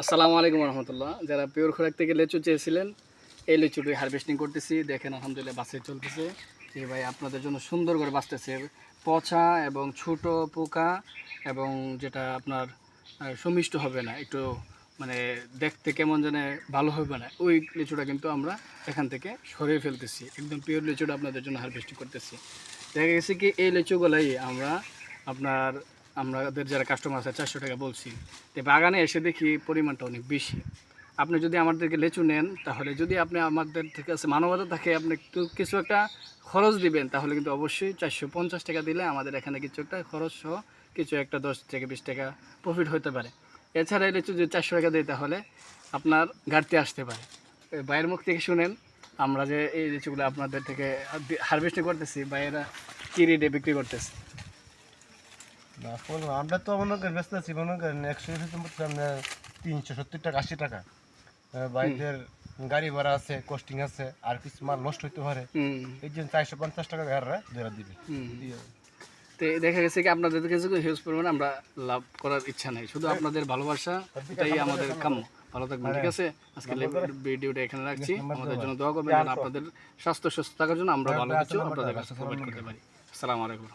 আসসালামু আলাইকুম রহমতুল্লাহ। যারা পিওর খোরাক থেকে লেচু চেয়েছিলেন, এই লিচুটি হারভেস্টিং করতেছি। দেখেন আলহামদুলিল্লাহ বাসে চলতেছে। যে ভাই, আপনাদের জন্য সুন্দর করে বাঁচতেছে। পচা এবং ছোট পোকা এবং যেটা আপনার সুমিষ্ট হবে না। একটু মানে দেখতে কেমন যেন ভালো হবে না। ওই লিচুটা কিন্তু আমরা এখান থেকে সরিয়ে ফেলতেছি। একদম পিওর লিচুটা আপনাদের জন্য হারভেস্টিং করতেছি। দেখা গেছে কি, এই লিচুগুলাই আমরা আপনার আমাদের যারা কাস্টমার আছে, চারশো টাকা বলছি। তো বাগানে এসে দেখি পরিমাণটা অনেক বেশি। আপনি যদি আমাদেরকে লেচু নেন, তাহলে যদি আপনি আমাদের থেকে আছে মানবতা থাকে, আপনি একটু কিছু একটা খরচ দিবেন, তাহলে কিন্তু অবশ্যই চারশো পঞ্চাশ টাকা দিলে আমাদের এখানে কিছু একটা খরচ সহ কিছু একটা দশ থেকে বিশ টাকা প্রফিট হতে পারে। এছাড়া লিচু যদি চারশো টাকা দিই তাহলে আপনার ঘাটতি আসতে পারে। বাইরের মুখ থেকে শুনেন, আমরা যে এই লিচুগুলো আপনাদের থেকে হারভেস্টিং করতেছি বাইরেরা কী রেটে বিক্রি করতেছে? না আমরা তো মনে করেন ব্যস্ত আছি মনে করেন একশো তিনশো সত্তর টাকা আশি টাকা। গাড়ি ভাড়া আছে কস্টিং আছে আর কিছু মাল নষ্ট হইতে পারে। এই জন্য চারশো পঞ্চাশ টাকা গাড়িরা দিবে। তো দেখা গেছে কি আপনাদের কাছে হিউজ পরিমাণে আমরা লাভ করার ইচ্ছা নাই। শুধু আপনাদের ভালোবাসা এটাই আমাদের কাম্য। ভালো থাকবেন ঠিক আছে? আজকে ভিডিওটা এখানে রাখছি। আমাদের জন্য দোয়া করবেন আপনাদের স্বাস্থ্য সুস্থ থাকার জন্য আমরা ভালো কিছু আপনাদের কাছে প্রোভাইড করতে পারি। আসসালামু আলাইকুম।